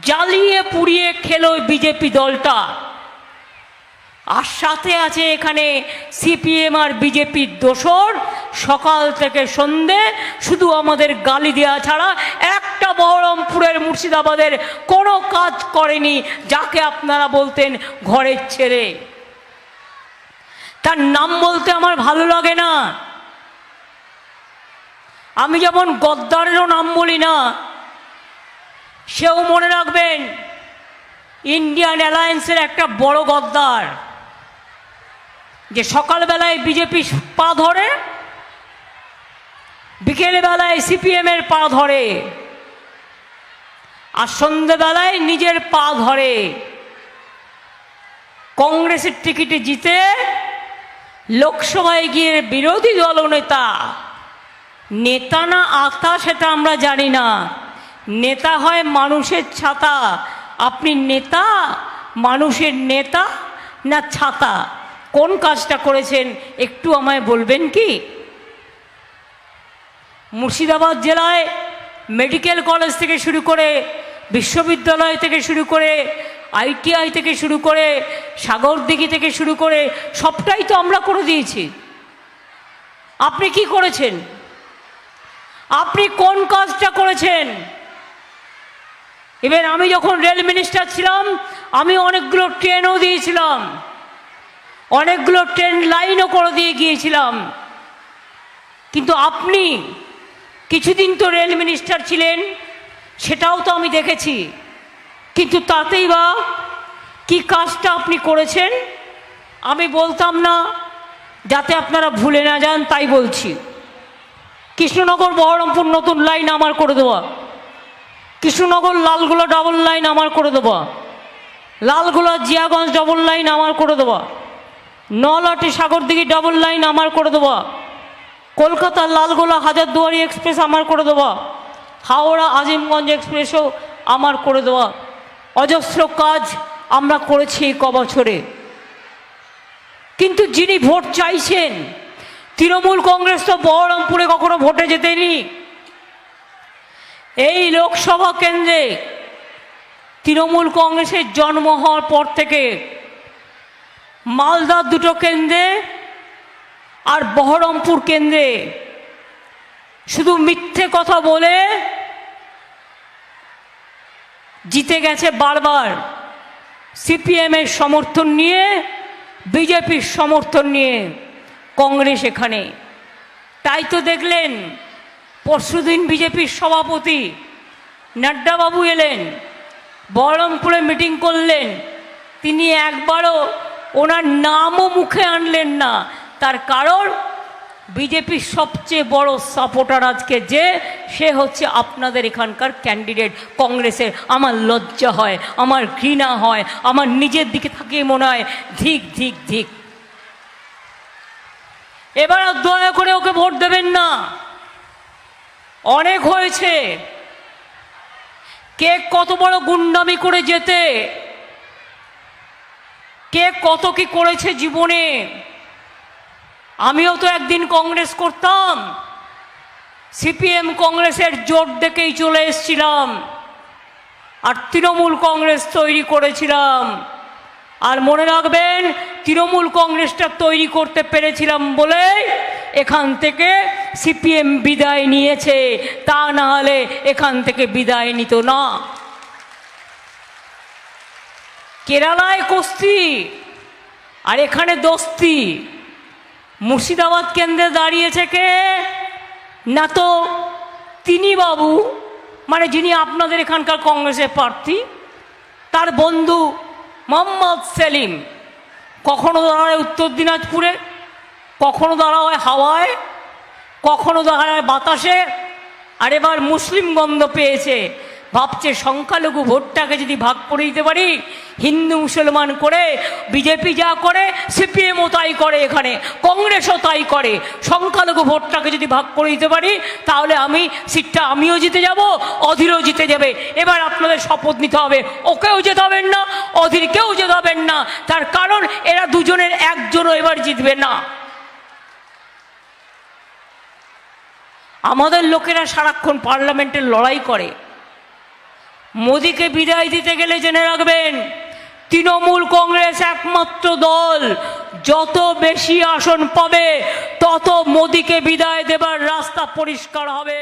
জ্বালিয়ে পুড়িয়ে খেলো বিজেপি দলটা। আর সাথে আছে এখানে সিপিএম আর বিজেপির দোসর। সকাল থেকে সন্ধে শুধু আমাদের গালি দেওয়া ছাড়া একটা বহরমপুরের মুর্শিদাবাদের কোনো কাজ করেনি, যাকে আপনারা বলতেন ঘরের ছেড়ে। তার নাম বলতে আমার ভালো লাগে না। আমি যেমন গদ্দারেরও নাম বলি না সেও মনে রাখবেন ইন্ডিয়ান অ্যালায়েন্সের একটা বড় গদ্দার। যে সকালবেলায় বিজেপি পা ধরে, বিকেলবেলায় সিপিএমের পা ধরে, আর সন্ধ্যেবেলায় নিজের পা ধরে, কংগ্রেসের টিকিটে জিতে লোকসভায় গিয়ে বিরোধী দলনেতা, নেতা না আতা সেটা আমরা জানি না। নেতা হয় মানুষের ছাতা। আপনি নেতা, মানুষের নেতা না ছাতা? কোন কাজটা করেছেন? একটু আমায় বলবেন কি? মুর্শিদাবাদ জেলায় মেডিকেল কলেজ থেকে শুরু করে, বিশ্ববিদ্যালয় থেকে শুরু করে, আইটিআই থেকে শুরু করে, সাগরদিঘি থেকে শুরু করে, সবটাই তো আমরা করে দিয়েছি। আপনি কি করেছেন? আপনি কোন কাজটা করেছেন? এবার আমি যখন রেল মিনিস্টার ছিলাম, আমি অনেকগুলো ট্রেনও দিয়েছিলাম। অনেকগুলো ট্রেন লাইনও করে দিয়ে গিয়েছিলাম। কিন্তু আপনি কিছুদিন তো রেল মিনিস্টার ছিলেন, সেটাও তো আমি দেখেছি। কিন্তু তাতেই বা কি কাজটা আপনি করেছেন, আমি বলতাম না, যাতে আপনারা ভুলে না যান, তাই বলছি। কৃষ্ণনগর, বহরমপুর নতুন লাইন আমার করে দেওয়া। কৃষ্ণনগর লালগোলা ডবল লাইন আমার করে দেওয়া লালগোলা জিয়াগঞ্জ ডবল লাইন আমার করে দেওয়া নলাটি সাগরদিঘি ডবল লাইন আমার করে দেওয়া কলকাতার লালগোলা হাজারদুয়ারি এক্সপ্রেস আমার করে দেওয়া হাওড়া আজিমগঞ্জ এক্সপ্রেসও আমার করে দেওয়া অজস্র কাজ আমরা করেছি এই ক বছরে কিন্তু যিনি ভোট চাইছেন, তৃণমূল কংগ্রেস তো বহরমপুরে কখনো ভোটে যেতেনি। এই লোকসভা কেন্দ্রে তৃণমূল কংগ্রেসের জন্ম হওয়ার পর থেকে মালদার দুটো কেন্দ্রে আর বহরমপুর কেন্দ্রে শুধু মিথ্যে কথা বলে জিতে গেছে বারবার সিপিএমের সমর্থন নিয়ে, বিজেপির সমর্থন নিয়ে কংগ্রেস এখানে। তাই তো দেখলেন পরশুদিন বিজেপির সভাপতি নাড্ডাবাবু এলেন, বহরমপুরে মিটিং করলেন, তিনি একবারও ওনার নামও মুখে আনলেন না। তার কারণ, বিজেপির সবচেয়ে বড় সাপোর্টার আজকে যে, সে হচ্ছে আপনাদের এখানকার ক্যান্ডিডেট কংগ্রেসের। আমার লজ্জা হয়, আমার ঘৃণা হয়, আমার নিজের দিকে থাকিয়ে মনে হয়, ধিক ধিক ধিক। এবার দয়া করে ওকে ভোট দেবেন না। অনেক হয়েছে। কে কত বড় গুন্ডামি করে যেতে? কে কত কি করেছে জীবনে? আমিও তো একদিন কংগ্রেস করতাম। সিপিএম কংগ্রেসের জোট দেখেই চলে এসছিলাম। আর তৃণমূল কংগ্রেস তৈরি করেছিলাম। আর মনে রাখবেন, তৃণমূল কংগ্রেসটা তৈরি করতে পেরেছিলাম বলে এখান থেকে সিপিএম বিদায় নিয়েছে, তা না হলে এখান থেকে বিদায় নিত না। কেরালায় কুস্তি, আর এখানে দোস্তি। মুর্শিদাবাদ কেন্দ্রে দাঁড়িয়েছে কে? না তো তিনি বাবু মানে যিনি আপনাদের এখানকার কংগ্রেসের প্রার্থী, তার বন্ধু মোহাম্মদ সেলিম। কখনো দাঁড়ায় উত্তর দিনাজপুরে কখনো দাঁড়ায় হাওয়ায়, কখনো দাঁড়ায় বাতাসে, আর এবার মুসলিম গন্ধ পেয়েছে। ভাবছে সংখ্যালঘু ভোটটাকে যদি ভাগ করে দিতে পারি, হিন্দু মুসলমান করে, বিজেপি যা করে, সিপিএমও তাই করে এখানে, কংগ্রেসও তাই করে। সংখ্যালঘু ভোটটাকে যদি ভাগ করে দিতে পারি, তাহলে আমি সিটটা আমিও জিতে যাব, অধীরও জিতে যাবে। এবার আপনাদের শপথ নিতে হবে, ওকেও জেতাবেন না, অধীরকেও জেতাবেন না। তার কারণ এরা দুজনের একজনও এবার জিতবে না। আমাদের লোকেরা সারাক্ষণ পার্লামেন্টের লড়াই করে। মোদিকে বিদায় দিতে গেলে জেনে রাখবেন, তৃণমূল কংগ্রেস একমাত্র দল। যত বেশি আসন পাবে, তত মোদিকে বিদায় দেবার রাস্তা পরিষ্কার হবে।